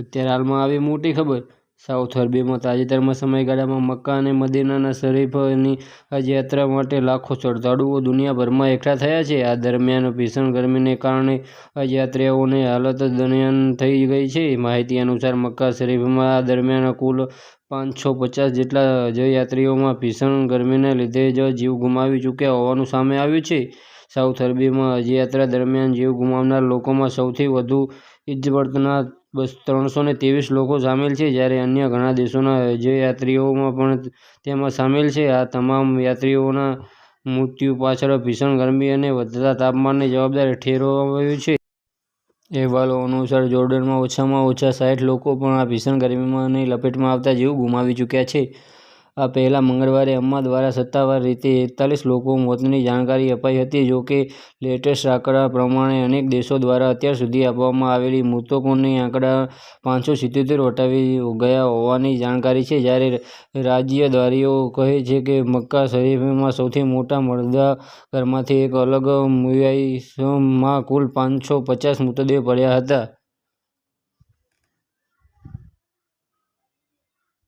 અત્યારે હાલમાં આવી મોટી ખબર. સાઉથ અરબીમાં તાજેતરમાં સમયગાળામાં મક્કા અને મદીનાના શરીફની હજયાત્રા માટે લાખો શ્રદ્ધાળુઓ દુનિયાભરમાં એકઠા થયા છે. આ દરમિયાન ભીષણ ગરમીને કારણે હજયાત્રીઓની હાલત દયનીય થઈ ગઈ છે. માહિતી અનુસાર મક્કા શરીફમાં આ દરમિયાન કુલ પાંચસો પચાસ જેટલા હજયાત્રીઓ ભીષણ ગરમીને લીધે જ જીવ ગુમાવી ચૂક્યા હોવાનું સામે આવ્યું છે. સાઉથ અરબીમાં હજયાત્રા દરમિયાન જીવ ગુમાવનાર લોકોમાં સૌથી વધુ ઇજિપ્તના ત્રણસો ને ત્રેવીસ લોકો સામેલ છે, જ્યારે અન્ય ઘણા દેશોના હજયાત્રીઓ પણ તેમાં સામેલ છે. આ તમામ યાત્રીઓના મૃત્યુ પાછળ ભીષણ ગરમી અને વધતા તાપમાનને જવાબદાર ઠેરવાયું છે. અહેવાલો અનુસાર, જોર્ડનમાં ઓછામાં ઓછા સાઈઠ લોકો પણ આ ભીષણ ગરમીમાં અને લપેટમાં આવતા જીવ ગુમાવી ચૂક્યા છે. આ પહેલા મંગળવારે અમ્મા દ્વારા સત્તાવાર રીતે એકતાલીસ લોકો મોતની જાણકારી અપાઈ હતી જોકે લેટેસ્ટ આંકડા પ્રમાણે અનેક દેશો દ્વારા અત્યાર સુધી આપવામાં આવેલી મૃતકોની આંકડા પાંચસો સિત્યોતેર વટાવી ગયા હોવાની જાણકારી છે. જ્યારે રાજ્યદારીઓ કહે છે કે મક્કા શરીફમાં સૌથી મોટા મળદા ઘરમાંથી એક અલગ મુઆઇસમાં કુલ પાંચસો પચાસ મૃતદેહ પડ્યા હતા.